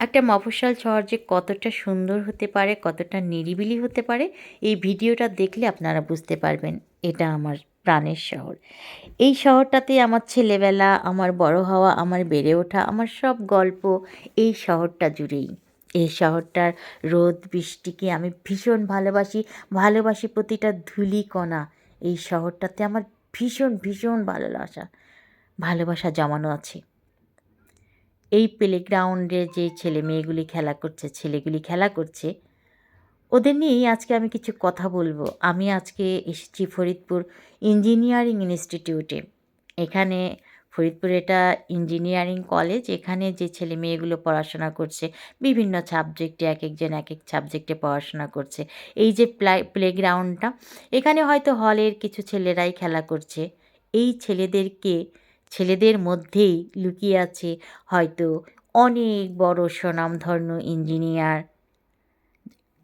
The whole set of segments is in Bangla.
একটা মফস্বল শহর যে কতটা সুন্দর হতে পারে, কতটা নিরিবিলি হতে পারে, এই ভিডিওটা দেখলে আপনারা বুঝতে পারবেন এটা আমার প্রাণের শহর। এই শহরটাতে আমার ছেলেবেলা, আমার বড় হওয়া, আমার বেড়ে ওঠা, আমার সব গল্প এই শহরটা জুড়েই। এই শহরটার রোদ, বৃষ্টিকে আমি ভীষণ ভালোবাসি ভালোবাসি প্রতিটা ধুলি কণা। এই শহরটাতে আমার ভীষণ ভীষণ ভালোবাসা ভালোবাসা জমানো আছে। এই প্লেগ্রাউন্ডে যে ছেলে মেয়েগুলি খেলা করছে, ছেলেগুলি খেলা করছে, ওদের নিয়েই আজকে আমি কিছু কথা বলব। আমি আজকে এসেছি ফরিদপুর ইঞ্জিনিয়ারিং ইনস্টিটিউটে এখানে ফরিদপুর এটা ইঞ্জিনিয়ারিং কলেজ এখানে যে ছেলে মেয়েগুলো পড়াশোনা করছে, বিভিন্ন সাবজেক্টে এক একজন এক এক সাবজেক্টে পড়াশোনা করছে। এই যে প্লাই প্লেগ্রাউন্ডটা এখানে হয়তো হলের কিছু ছেলেরাই খেলা করছে। এই ছেলেদেরকে ছেলেদের মধ্যেই লুকিয়ে আছে হয়তো অনেক বড় স্বনামধন্য ইঞ্জিনিয়ার।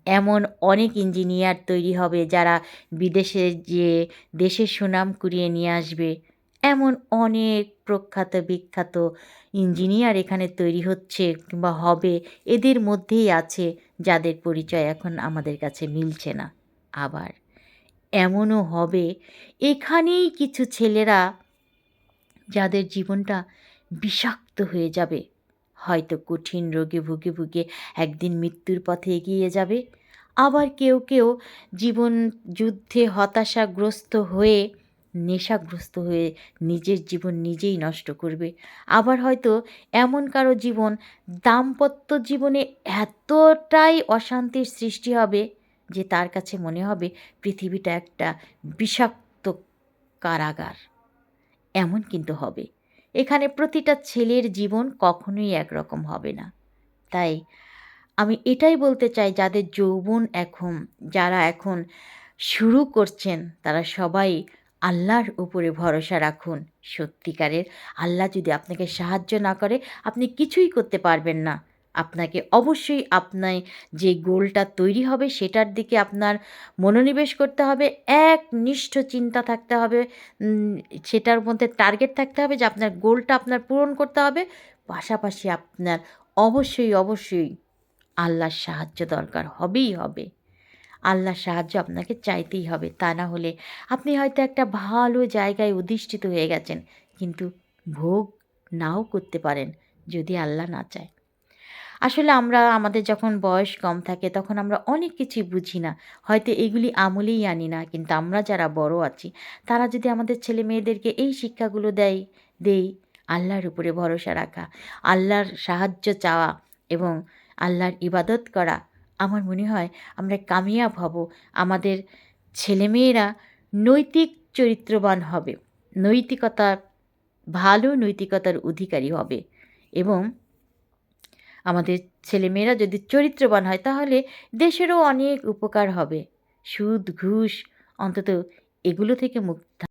এমন অনেক ইঞ্জিনিয়ার তৈরি হবে যারা বিদেশে যে দেশের সুনাম কুড়িয়ে নিয়ে আসবে। এমন অনেক প্রখ্যাত, বিখ্যাত ইঞ্জিনিয়ার এখানে তৈরি হচ্ছে কিংবা হবে, এদের মধ্যেই আছে যাদের পরিচয় এখন আমাদের কাছে মিলছে না। আবার এমনও হবে, এখানেই কিছু ছেলেরা যাদের জীবনটা বিষাক্ত হয়ে যাবে। হয়তো কঠিন রোগে ভুগে ভুগে একদিন মৃত্যুর পথে এগিয়ে যাবে। আবার কেউ কেউ জীবন যুদ্ধে হতাশাগ্রস্ত হয়ে, নেশাগ্রস্ত হয়ে নিজের জীবন নিজেই নষ্ট করবে। আবার হয়তো এমন কারও জীবন, দাম্পত্য জীবনে এতটাই অশান্তির সৃষ্টি হবে যে তার কাছে মনে হবে পৃথিবীটা একটা বিষাক্ত কারাগার। এমন কিন্তু হবে। এখানে প্রতিটা ছেলের জীবন কখনোই একরকম হবে না। তাই আমি এটাই বলতে চাই, যাদের যৌবন এখন, যারা এখন শুরু করছেন, তারা সবাই আল্লাহর উপরে ভরসা রাখুন। সত্যিকারের আল্লাহ যদি আপনাকে সাহায্য না করে, আপনি কিছুই করতে পারবেন না। আপনাকে অবশ্যই আপনার যে গোলটা তৈরি হবে সেটার দিকে আপনার মনোনিবেশ করতে হবে। এক নিষ্ঠ চিন্তা থাকতে হবে। সেটার মধ্যে টার্গেট থাকতে হবে যে আপনার গোলটা আপনার পূরণ করতে হবে। পাশাপাশি আপনার অবশ্যই অবশ্যই আল্লাহর সাহায্য দরকার হবেই হবে। আল্লাহর সাহায্য আপনাকে চাইতেই হবে। তা না হলে আপনি হয়তো একটা ভালো জায়গায় অধিষ্ঠিত হয়ে গেছেন, কিন্তু ভোগ নাও করতে পারেন যদি আল্লাহ না চায়। আসলে আমরা আমাদের যখন বয়স কম থাকে তখন আমরা অনেক কিছুই বুঝি না। হয়তো এগুলি আমলেই আনি না, কিন্তু আমরা যারা বড় আছি, তারা যদি আমাদের ছেলে মেয়েদেরকে এই শিক্ষাগুলো দেয়, দেই, আল্লাহর উপরে ভরসা রাখা, আল্লাহর সাহায্য চাওয়া এবং আল্লাহর ইবাদত করা, আমার মনে হয় আমরা কামিয়াব হব, আমাদের ছেলেমেয়েরা নৈতিক চরিত্রবান হবে নৈতিকতা ভালো নৈতিকতার অধিকারী হবে এবং আমাদের ছেলেমেয়েরা যদি চরিত্রবান হয়, তাহলে দেশেরও অনেক উপকার হবে। সুদ, ঘুষ, অন্তত এগুলো থেকে মুক্ত